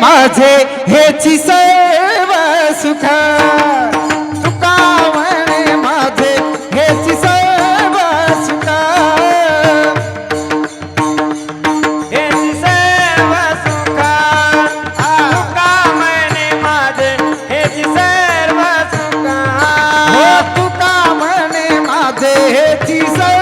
माझे हेची सर्व सुख. तुका माझे हेची सर्व सुख. हेची हेची सर्व सुख. तुका म्हणे माझे हेची सर्व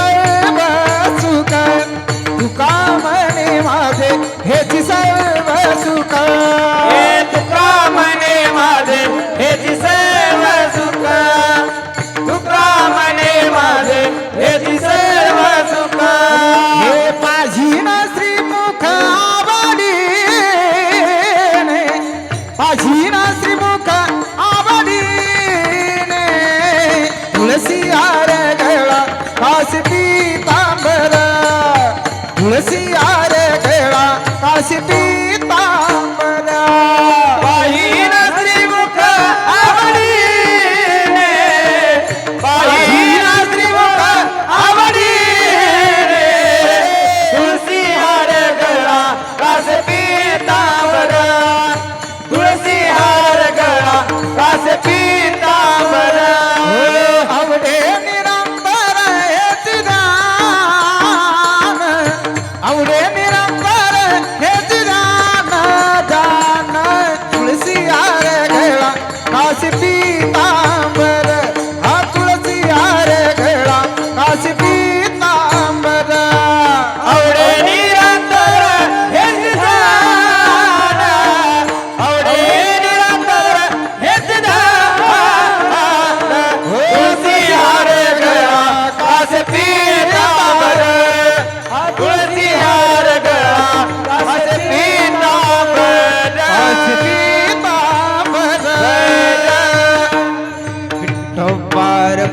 아, 다시 나 পারে হে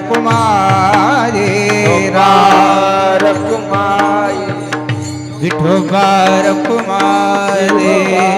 કુમારી રાર કુમારી વિઠો બાર કુમારી